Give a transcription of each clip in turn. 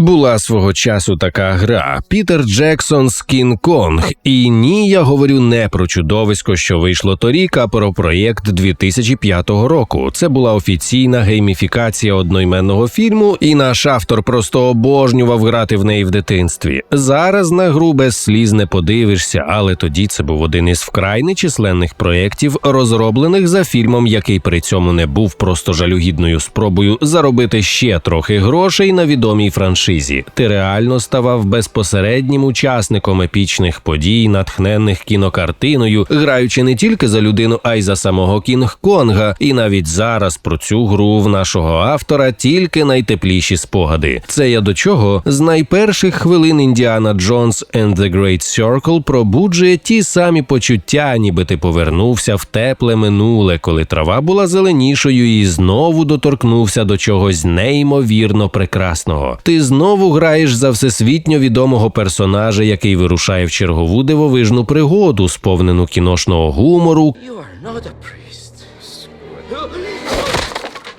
Була свого часу така гра Пітер Джексон's Кінг Конг. І ні, я говорю не про чудовисько, що вийшло торік, а про проєкт 2005 року. Це була офіційна гейміфікація одноіменного фільму, і наш автор просто обожнював грати в неї в дитинстві. Зараз на гру без сліз не подивишся, але тоді це був один із вкрай нечисленних проєктів, розроблених за фільмом, який при цьому не був просто жалюгідною спробою заробити ще трохи грошей на відомій франшизі. Ти реально ставав безпосереднім учасником епічних подій, натхненних кінокартиною, граючи не тільки за людину, а й за самого Кінг Конга. І навіть зараз про цю гру в нашого автора тільки найтепліші спогади. Це я до чого з найперших хвилин Індіана Джонс and the Great Circle пробуджує ті самі почуття, ніби ти повернувся в тепле минуле, коли трава була зеленішою, і знову доторкнувся до чогось неймовірно прекрасного. Ти знову граєш за всесвітньо відомого персонажа, який вирушає в чергову дивовижну пригоду, сповнену кіношного гумору,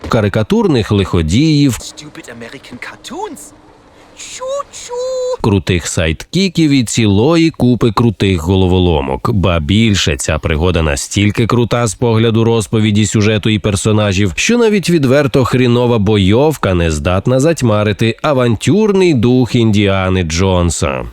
карикатурних лиходіїв, Cartoons. Крутих сайдкіків і цілої купи крутих головоломок. Ба більше ця пригода настільки крута з погляду розповіді сюжету і персонажів, що навіть відверто хрінова бойовка не здатна затьмарити авантюрний дух Індіани Джонса.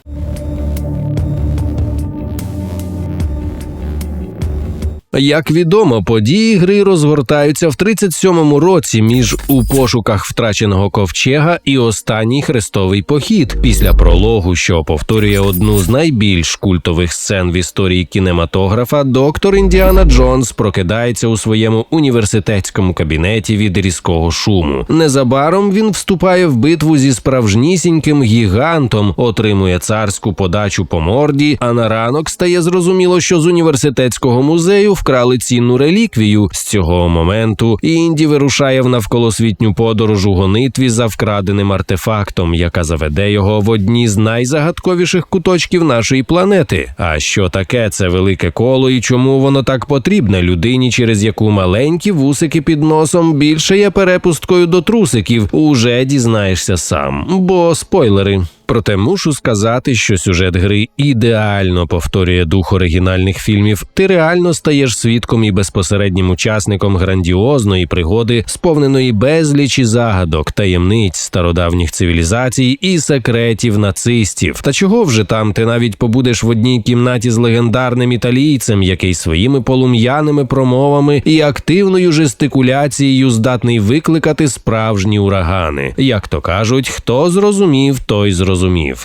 Як відомо, події гри розгортаються в 37-му році між у пошуках втраченого ковчега і останній хрестовий похід після прологу, що повторює одну з найбільш культових сцен в історії кінематографа. Доктор Індіана Джонс прокидається у своєму університетському кабінеті від різкого шуму. Незабаром він вступає в битву зі справжнісіньким гігантом, отримує царську подачу по морді. А на ранок стає зрозуміло, що з університетського музею вкрали цінну реліквію. З цього моменту Інді вирушає в навколосвітню подорож у гонитві за вкраденим артефактом, яка заведе його в одні з найзагадковіших куточків нашої планети. А що таке це велике коло і чому воно так потрібне людині, через яку маленькі вусики під носом більше є перепусткою до трусиків, уже дізнаєшся сам. Бо спойлери. Проте мушу сказати, що сюжет гри ідеально повторює дух оригінальних фільмів. Ти реально стаєш свідком і безпосереднім учасником грандіозної пригоди, сповненої безлічі загадок, таємниць стародавніх цивілізацій і секретів нацистів. Та чого вже там ти навіть побудеш в одній кімнаті з легендарним італійцем, який своїми полум'яними промовами і активною жестикуляцією здатний викликати справжні урагани. Як то кажуть, хто зрозумів, той зрозумів.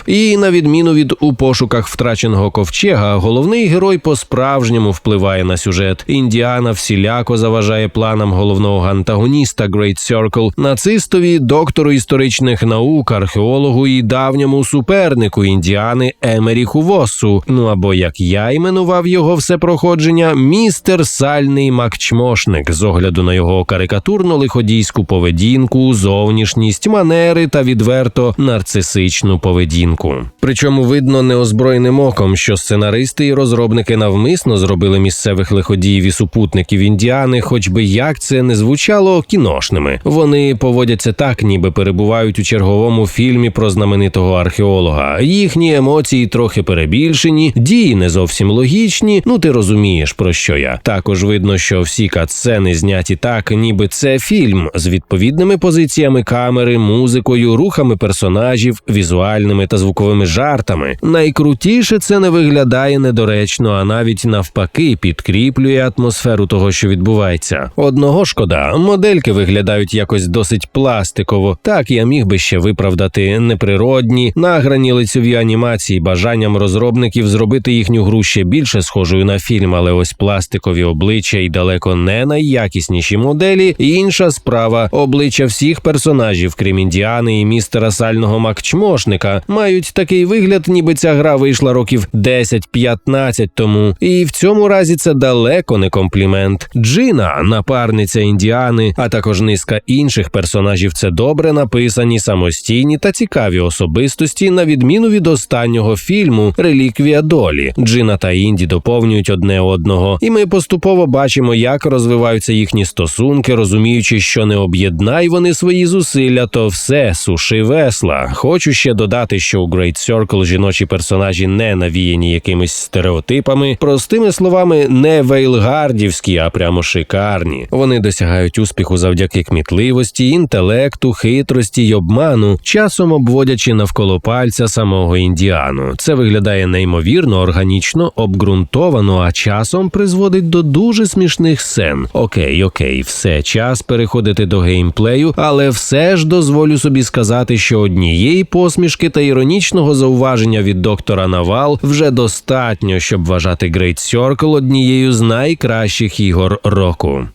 І на відміну від у пошуках втраченого ковчега, головний герой по-справжньому впливає на сюжет. Індіана всіляко заважає планам головного антагоніста Great Circle, нацистові, доктору історичних наук, археологу і давньому супернику індіани Емеріху Воссу. Ну або як я іменував його все проходження, містер сальний макчмошник з огляду на його карикатурно лиходійську поведінку, зовнішність, манери та відверто нарцисичну поведінку. Причому видно неозброєним оком, що сценаристи і розробники навмисно зробили місцевих лиходіїв і супутників індіани, хоч би як це не звучало кіношними. Вони поводяться так, ніби перебувають у черговому фільмі про знаменитого археолога. Їхні емоції трохи перебільшені, дії не зовсім логічні. Ну ти розумієш про що я. Також видно, що всі катсцени зняті так, ніби це фільм з відповідними позиціями камери, музикою, рухами персонажів, візуальними та звуковими жартами. Найкрутіше це не виглядає недоречно, а навіть навпаки підкріплює атмосферу того, що відбувається. Одного шкода, модельки виглядають якось досить пластиково. Так я міг би ще виправдати неприродні, награні лицеві анімації бажанням розробників зробити їхню гру ще більше схожою на фільм, але ось пластикові обличчя і далеко не найякісніші моделі. Інша справа обличчя всіх персонажів, крім індіани і містера сального макчмошника, розробника, мають такий вигляд, ніби ця гра вийшла років 10-15 тому. І в цьому разі це далеко не комплімент. Джина, напарниця Індіани, а також низка інших персонажів. Це добре написані, самостійні та цікаві особистості, на відміну від останнього фільму Реліквія долі. Джина та Інді доповнюють одне одного, і ми поступово бачимо, як розвиваються їхні стосунки, розуміючи, що не об'єднай вони свої зусилля, то все суши весла. Хочу ще додати, що у Great Circle жіночі персонажі не навіяні якимись стереотипами, простими словами, не вейлгардівські, а прямо шикарні. Вони досягають успіху завдяки кмітливості, інтелекту, хитрості й обману, часом обводячи навколо пальця самого індіану. Це виглядає неймовірно, органічно, обґрунтовано, а часом призводить до дуже смішних сцен. Окей, окей, все час переходити до геймплею, але все ж дозволю собі сказати, що однієї посмішки та іронічного зауваження від доктора Навал вже достатньо, щоб вважати Great Circle однією з найкращих ігор року.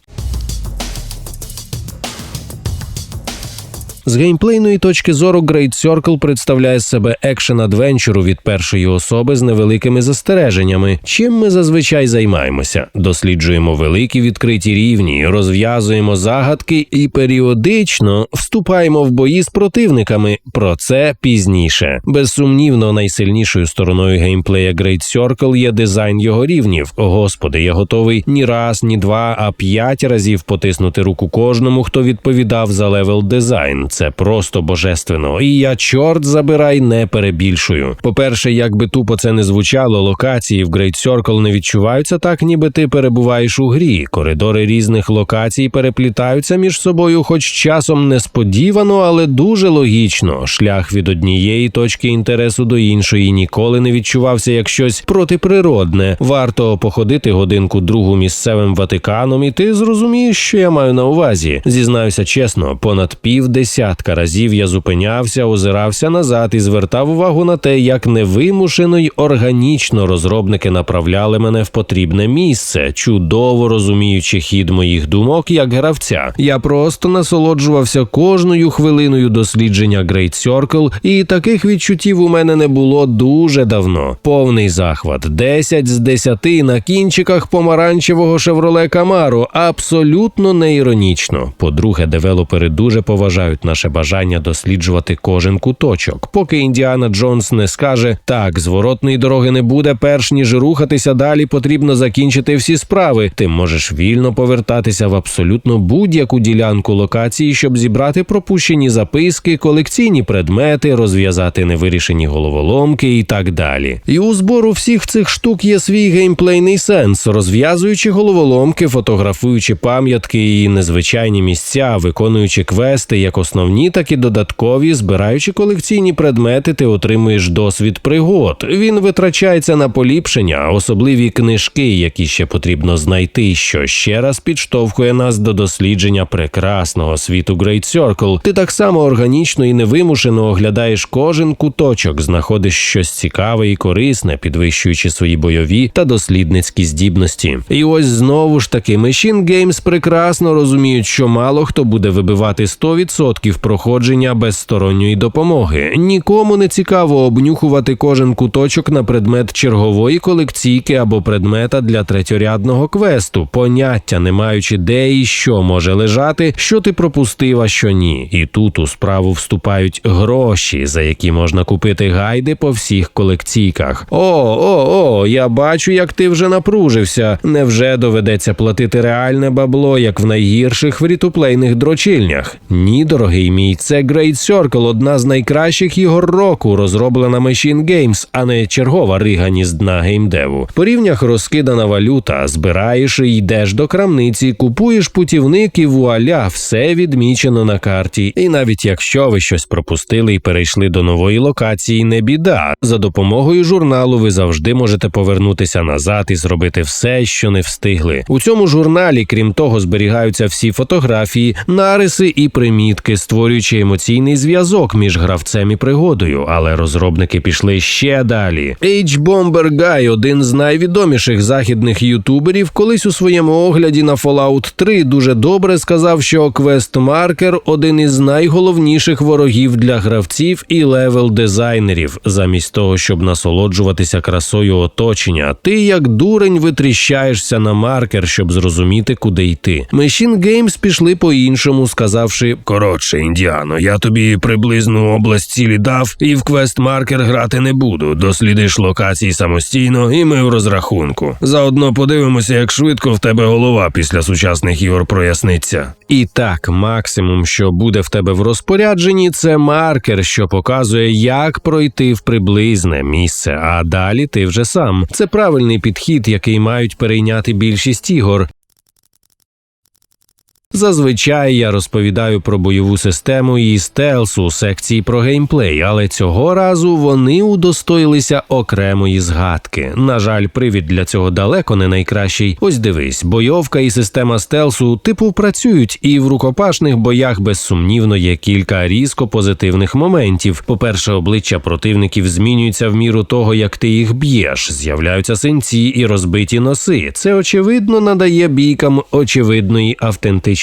З геймплейної точки зору Great Circle представляє себе екшен адвенчуру від першої особи з невеликими застереженнями. Чим ми зазвичай займаємося? Досліджуємо великі відкриті рівні, розв'язуємо загадки і періодично вступаємо в бої з противниками. Про це пізніше. Безсумнівно, найсильнішою стороною геймплея Great Circle є дизайн його рівнів. Господи, я готовий ні раз, ні два, а п'ять разів потиснути руку кожному, хто відповідав за левел дизайн. Це просто божественно. І я чорт забирай не перебільшую. По-перше, як би тупо це не звучало, локації в Great Circle не відчуваються так, ніби ти перебуваєш у грі. Коридори різних локацій переплітаються між собою, хоч часом несподівано, але дуже логічно. Шлях від однієї точки інтересу до іншої ніколи не відчувався як щось протиприродне. Варто походити годинку другу місцевим Ватиканом, і ти зрозумієш, що я маю на увазі. Зізнаюся чесно, понад пів десятка разів я зупинявся, озирався назад і звертав увагу на те, як невимушено й органічно розробники направляли мене в потрібне місце, чудово розуміючи хід моїх думок як гравця. Я просто насолоджувався кожною хвилиною дослідження Great Circle, і таких відчуттів у мене не було дуже давно. Повний захват, 10 з 10 на кінчиках помаранчевого Chevrolet Camaro, абсолютно не іронічно. По-друге, девелопери дуже поважають наше бажання досліджувати кожен куточок. Поки Індіана Джонс не скаже так, зворотної дороги не буде, перш ніж рухатися далі, потрібно закінчити всі справи. Ти можеш вільно повертатися в абсолютно будь-яку ділянку локації, щоб зібрати пропущені записки, колекційні предмети, розв'язати невирішені головоломки і так далі. І у збору всіх цих штук є свій геймплейний сенс, розв'язуючи головоломки, фотографуючи пам'ятки і незвичайні місця, виконуючи квести як основні, так і додаткові, збираючи колекційні предмети, ти отримуєш досвід пригод. Він витрачається на поліпшення, особливі книжки, які ще потрібно знайти, що ще раз підштовхує нас до дослідження прекрасного світу Great Circle. Ти так само органічно і невимушено оглядаєш кожен куточок, знаходиш щось цікаве і корисне, підвищуючи свої бойові та дослідницькі здібності. І ось знову ж таки Machine Games прекрасно розуміють, що мало хто буде вибивати 100% проходження без сторонньої допомоги. Нікому не цікаво обнюхувати кожен куточок на предмет чергової колекційки або предмета для третьорядного квесту, поняття не маючи де і що може лежати, що ти пропустив, а що ні. І тут у справу вступають гроші, за які можна купити гайди по всіх колекційках. О, о, о, я бачу, як ти вже напружився. Невже доведеться платити реальне бабло, як в найгірших фрітуплейних дрочильнях? Ні, дорогий мій, це Great Circle, одна з найкращих ігор року, розроблена Machine Games, а не чергова ригані з дна геймдеву. По рівнях розкидана валюта, збираєш і йдеш до крамниці, купуєш путівник і вуаля, все відмічено на карті. І навіть якщо ви щось пропустили і перейшли до нової локації, не біда. За допомогою журналу ви завжди можете повернутися назад і зробити все, що не встигли. У цьому журналі, крім того, зберігаються всі фотографії, нариси і примітки створюючи емоційний зв'язок між гравцем і пригодою. Але розробники пішли ще далі. H-Bomber Guy, один з найвідоміших західних ютуберів, колись у своєму огляді на Fallout 3 дуже добре сказав, що квест-маркер один із найголовніших ворогів для гравців і левел дизайнерів. Замість того, щоб насолоджуватися красою оточення, ти як дурень витріщаєшся на маркер, щоб зрозуміти, куди йти. Machine Games пішли по-іншому, сказавши: коротше, індіано, я тобі приблизну область цілі дав, і в квест-маркер грати не буду. Дослідиш локації самостійно, і ми в розрахунку. Заодно подивимося, як швидко в тебе голова після сучасних ігор проясниться. І так, максимум, що буде в тебе в розпорядженні, це маркер, що показує, як пройти в приблизне місце. А далі ти вже сам. Це правильний підхід, який мають перейняти більшість ігор. Зазвичай я розповідаю про бойову систему і стелс у секції про геймплей, але цього разу вони удостоїлися окремої згадки. На жаль, привід для цього далеко не найкращий. Ось дивись, бойовка і система стелсу типу працюють, і в рукопашних боях безсумнівно є кілька різко позитивних моментів. По-перше, обличчя противників змінюються в міру того, як ти їх б'єш. З'являються синці і розбиті носи. Це очевидно надає бійкам очевидної автентичності.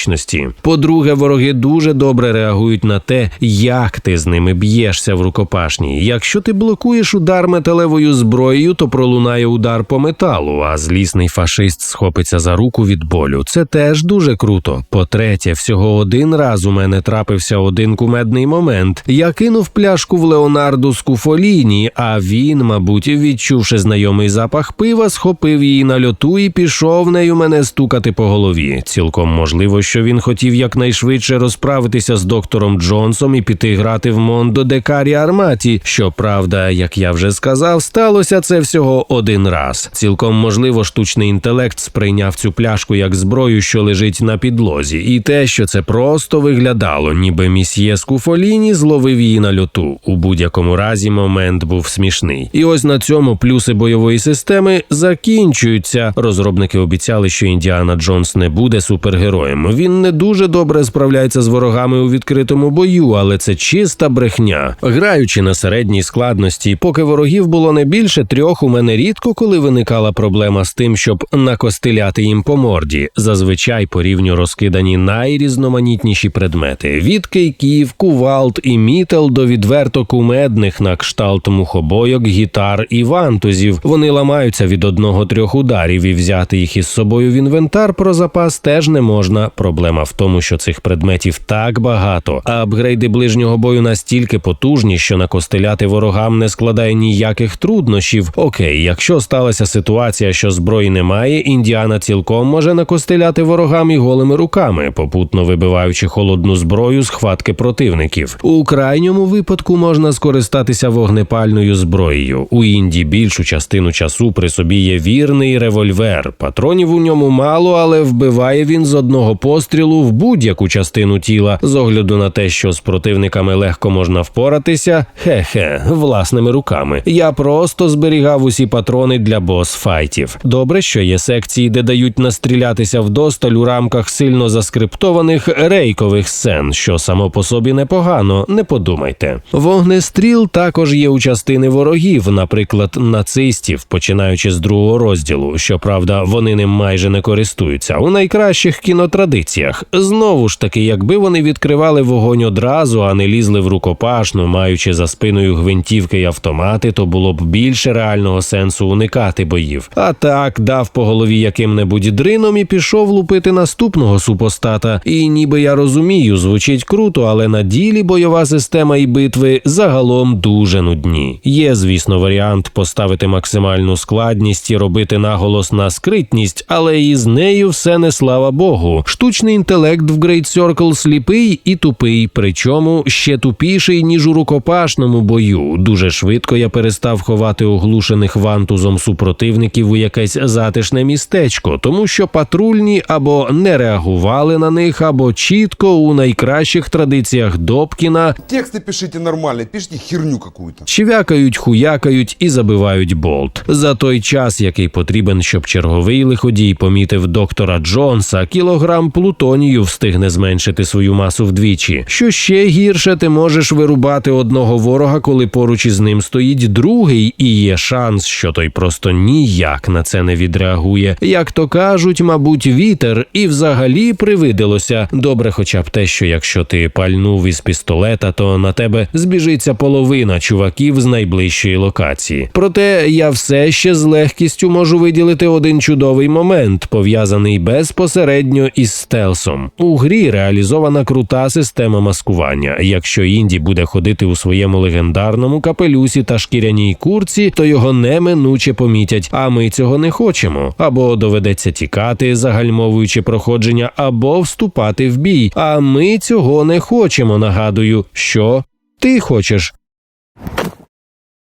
По-друге, вороги дуже добре реагують на те, як ти з ними б'єшся в рукопашній. Якщо ти блокуєш удар металевою зброєю, то пролунає удар по металу, а злісний фашист схопиться за руку від болю. Це теж дуже круто. По-третє, всього один раз у мене трапився один кумедний момент. Я кинув пляшку в Леонарду Скуфоліні, а він, мабуть, відчувши знайомий запах пива, схопив її на льоту і пішов нею мене стукати по голові. Цілком можливо, що він хотів якнайшвидше розправитися з доктором Джонсом і піти грати в Мондо Декарі Арматі. Щоправда, як я вже сказав, сталося це всього один раз. Цілком можливо, штучний інтелект сприйняв цю пляшку як зброю, що лежить на підлозі, і те, що це просто виглядало, ніби місьє Скуфоліні зловив її на льоту. У будь-якому разі момент був смішний. І ось на цьому плюси бойової системи закінчуються. Розробники обіцяли, що Індіана Джонс не буде супергероєм. Він не дуже добре справляється з ворогами у відкритому бою, але це чиста брехня. Граючи на середній складності, поки ворогів було не більше трьох, у мене рідко коли виникала проблема з тим, щоб накостиляти їм по морді. Зазвичай по рівню розкидані найрізноманітніші предмети: від кейків, кувалд і мітел до відверто кумедних на кшталт мухобойок, гітар і вантузів. Вони ламаються від одного-трьох ударів, і взяти їх із собою в інвентар про запас теж не можна. Проблема в тому, що цих предметів так багато, а апгрейди ближнього бою настільки потужні, що накостеляти ворогам не складає ніяких труднощів. Окей, якщо сталася ситуація, що зброї немає, індіана цілком може накостеляти ворогам і голими руками, попутно вибиваючи холодну зброю з хватки противників. У крайньому випадку можна скористатися вогнепальною зброєю. У інді більшу частину часу при собі є вірний револьвер. Патронів у ньому мало, але вбиває він з одного пострілу в будь-яку частину тіла. З огляду на те, що з противниками легко можна впоратися, хе-хе, власними руками. Я просто зберігав усі патрони для бос-файтів. Добре, що є секції, де дають настрілятися вдосталь у рамках сильно заскриптованих рейкових сцен, що само по собі непогано, не подумайте. Вогнестріл також є у частини ворогів, наприклад, нацистів, починаючи з другого розділу. Щоправда, вони ним майже не користуються. У найкращих кінотрадиціях. Знову ж таки, якби вони відкривали вогонь одразу, а не лізли в рукопашну, маючи за спиною гвинтівки й автомати, то було б більше реального сенсу уникати боїв. А так дав по голові яким-небудь дрином і пішов лупити наступного супостата. І ніби я розумію, звучить круто, але на ділі бойова система і битви загалом дуже нудні. Є, звісно, варіант поставити максимальну складність і робити наголос на скритність, але і з нею все не слава Богу. Штучний інтелект в Great Circle сліпий і тупий, причому ще тупіший, ніж у рукопашному бою. Дуже швидко я перестав ховати оглушених вантузом супротивників у якесь затишне містечко, тому що патрульні або не реагували на них, або чітко у найкращих традиціях Добкіна Тексты пишите нормально, пишите херню какую-то. чивякають, хуякають і забивають болт. За той час, який потрібен, щоб черговий лиходій помітив доктора Джонса, кілограм плуг плутонію встигне зменшити свою масу вдвічі. Що ще гірше, ти можеш вирубати одного ворога, коли поруч із ним стоїть другий, і є шанс, що той просто ніяк на це не відреагує. Як то кажуть, мабуть, вітер і взагалі привиділося. Добре, хоча б те, що якщо ти пальнув із пістолета, то на тебе збіжиться половина чуваків з найближчої локації. Проте я все ще з легкістю можу виділити один чудовий момент, пов'язаний безпосередньо із стелсом. У грі реалізована крута система маскування. Якщо інді буде ходити у своєму легендарному капелюсі та шкіряній курці, то його неминуче помітять. А ми цього не хочемо. Або доведеться тікати, загальмовуючи проходження, або вступати в бій. А ми цього не хочемо. Нагадую, що ти хочеш.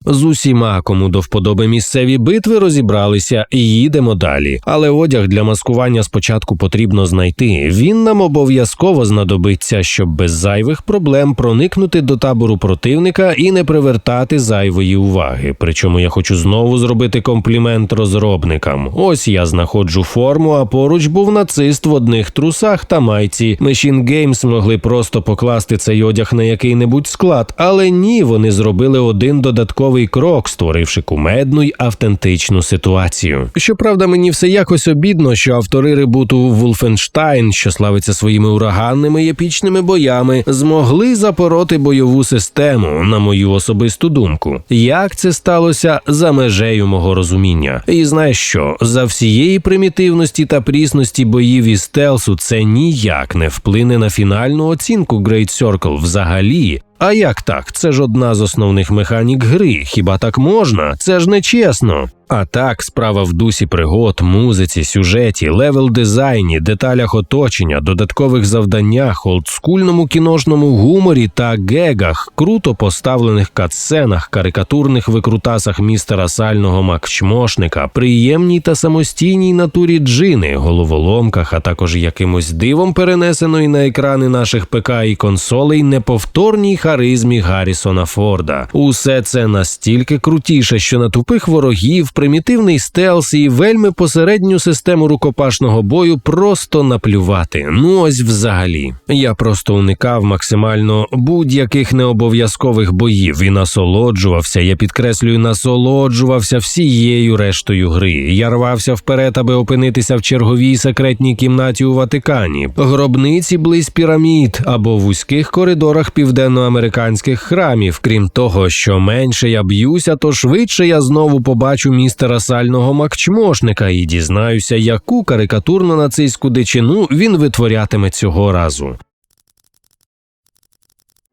З усіма, кому до вподоби місцеві битви, розібралися і їдемо далі. Але одяг для маскування спочатку потрібно знайти. Він нам обов'язково знадобиться, щоб без зайвих проблем проникнути до табору противника і не привертати зайвої уваги. Причому я хочу знову зробити комплімент розробникам. Ось я знаходжу форму, а поруч був нацист в одних трусах та майці. Machine Games могли просто покласти цей одяг на який-небудь склад, але ні, вони зробили один додатковий крок, створивши кумедну й автентичну ситуацію. Щоправда, мені все якось обідно, що автори ребуту Wolfenstein, що славиться своїми ураганними й епічними боями, змогли запороти бойову систему, на мою особисту думку. Як це сталося за межею мого розуміння? І знаєш що, за всієї примітивності та прісності боїв і стелсу це ніяк не вплине на фінальну оцінку Great Circle взагалі. А як так? Це ж одна з основних механік гри. Хіба так можна? Це ж не чесно. А так, справа в дусі пригод, музиці, сюжеті, левел дизайні, деталях оточення, додаткових завданнях, олдскульному кіношному гуморі та гегах, круто поставлених катсценах, карикатурних викрутасах містера сального макчмошника, приємній та самостійній натурі джини, головоломках, а також якимось дивом перенесеної на екрани наших ПК і консолей неповторній харизмі Гаррісона Форда. Усе це настільки крутіше, що на тупих ворогів, примітивний стелс і вельми посередню систему рукопашного бою просто наплювати. Ну ось взагалі. Я просто уникав максимально будь-яких необов'язкових боїв і насолоджувався. Я підкреслюю, насолоджувався всією рештою гри. Я рвався вперед, аби опинитися в черговій секретній кімнаті у Ватикані, гробниці близь пірамід або вузьких коридорах південноамериканських храмів. Крім того, що менше я б'юся, то швидше я знову побачу містера сального макчмошника і дізнаюся, яку карикатурно нацистську дичину він витворятиме цього разу.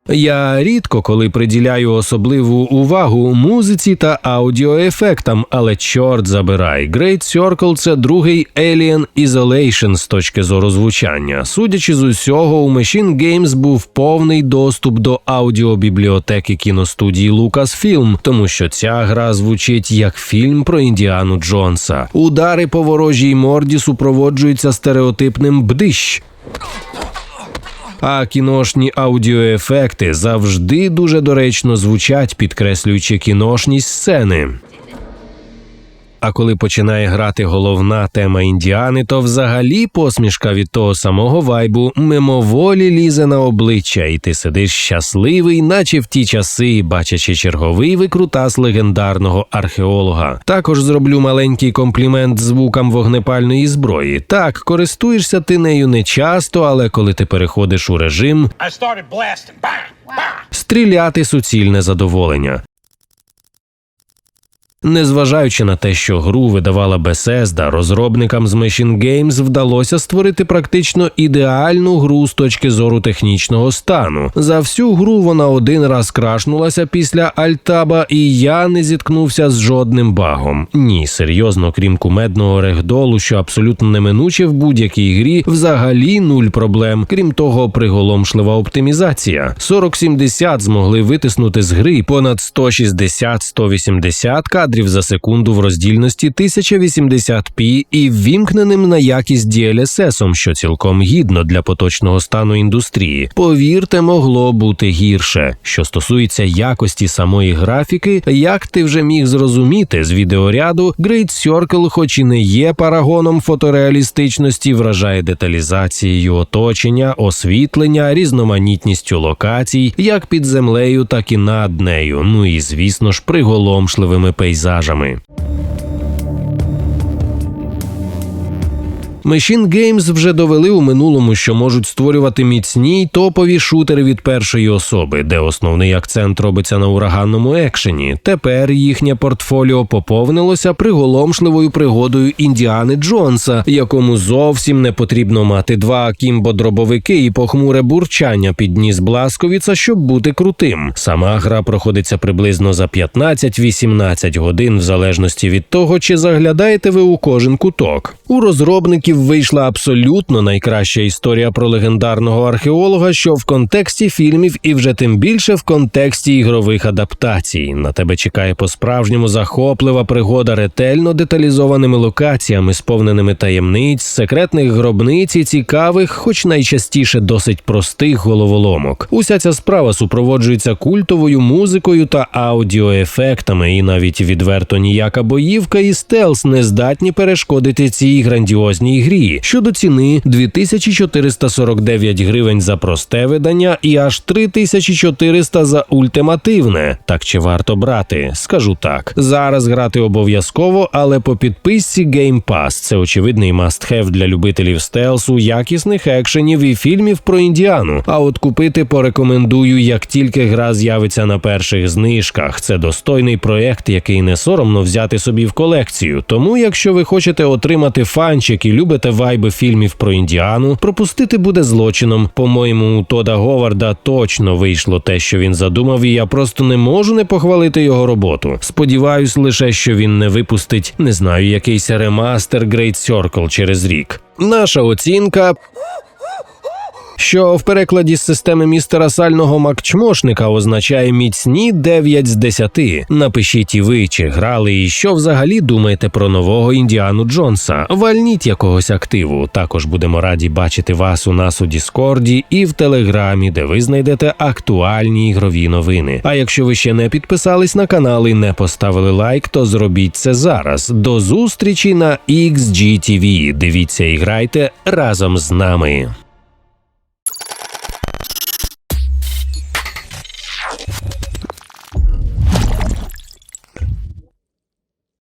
Я рідко коли приділяю особливу увагу музиці та аудіоефектам, але чорт забирай, Great Circle – це другий Alien Isolation з точки зору звучання. Судячи з усього, у Machine Games був повний доступ до аудіобібліотеки кіностудії Lucasfilm, тому що ця гра звучить як фільм про Індіану Джонса. Удари по ворожій морді супроводжуються стереотипним бдищ. А кіношні аудіоефекти завжди дуже доречно звучать, підкреслюючи кіношність сцени. А коли починає грати головна тема індіани, то взагалі посмішка від того самого вайбу мимоволі лізе на обличчя, і ти сидиш щасливий, наче в ті часи, бачачи черговий викрутас легендарного археолога. Також зроблю маленький комплімент звукам вогнепальної зброї. Так, користуєшся ти нею не часто, але коли ти переходиш у режим, стріляти суцільне задоволення. Незважаючи на те, що гру видавала Bethesda, розробникам з Machine Games вдалося створити практично ідеальну гру з точки зору технічного стану. За всю гру вона один раз крашнулася після Альтаба, і я не зіткнувся з жодним багом. Ні, серйозно, крім кумедного регдолу, що абсолютно неминуче в будь-якій грі, взагалі нуль проблем. Крім того, приголомшлива оптимізація. 4070 змогли витиснути з гри понад 160-180 кадрів кадрів за секунду в роздільності 1080p і ввімкненим на якість DLSS, що цілком гідно для поточного стану індустрії. Повірте, могло бути гірше. Що стосується якості самої графіки, як ти вже міг зрозуміти з відеоряду, Great Circle, хоч і не є парагоном фотореалістичності, вражає деталізацією оточення, освітлення, різноманітністю локацій, як під землею, так і над нею. Ну і звісно ж, приголомшливими пейзажами пейзажами. Machine Games вже довели у минулому, що можуть створювати міцні й топові шутери від першої особи, де основний акцент робиться на ураганному екшені. Тепер їхнє портфоліо поповнилося приголомшливою пригодою Індіани Джонса, якому зовсім не потрібно мати два кімбо-дробовики і похмуре бурчання під ніс Бласковіца, щоб бути крутим. Сама гра проходиться приблизно за 15-18 годин, в залежності від того, чи заглядаєте ви у кожен куток. У розробників вийшла абсолютно найкраща історія про легендарного археолога, що в контексті фільмів, і вже тим більше в контексті ігрових адаптацій. На тебе чекає по-справжньому захоплива пригода ретельно деталізованими локаціями, сповненими таємниць, секретних гробниць і цікавих, хоч найчастіше досить простих головоломок. Уся ця справа супроводжується культовою музикою та аудіоефектами, і навіть відверто ніяка боївка і стелс не здатні перешкодити цій грандіозній грі. Щодо ціни 2449 гривень за просте видання і аж 3400 за ультимативне. Так чи варто брати? Скажу так. Зараз грати обов'язково, але по підписці Game Pass. Це очевидний must-have для любителів стелсу, якісних екшенів і фільмів про індіану. А от купити порекомендую, як тільки гра з'явиться на перших знижках. Це достойний проект, який не соромно взяти собі в колекцію. Тому, якщо ви хочете отримати фанчик і любите вайби фільмів про індіану, пропустити буде злочином. По-моєму, у Тода Говарда точно вийшло те, що він задумав, і я просто не можу не похвалити його роботу. Сподіваюсь лише, що він не випустить, не знаю, якийсь ремастер Great Circle через рік. Наша оцінка що в перекладі з системи містера сального макчмошника означає міцні 9 з 10. Напишіть і ви, чи грали, і що взагалі думаєте про нового Індіану Джонса. Вальніть якогось активу. Також будемо раді бачити вас у нас у Діскорді і в Телеграмі, де ви знайдете актуальні ігрові новини. А якщо ви ще не підписались на канал і не поставили лайк, то зробіть це зараз. До зустрічі на XGTV. Дивіться і грайте разом з нами.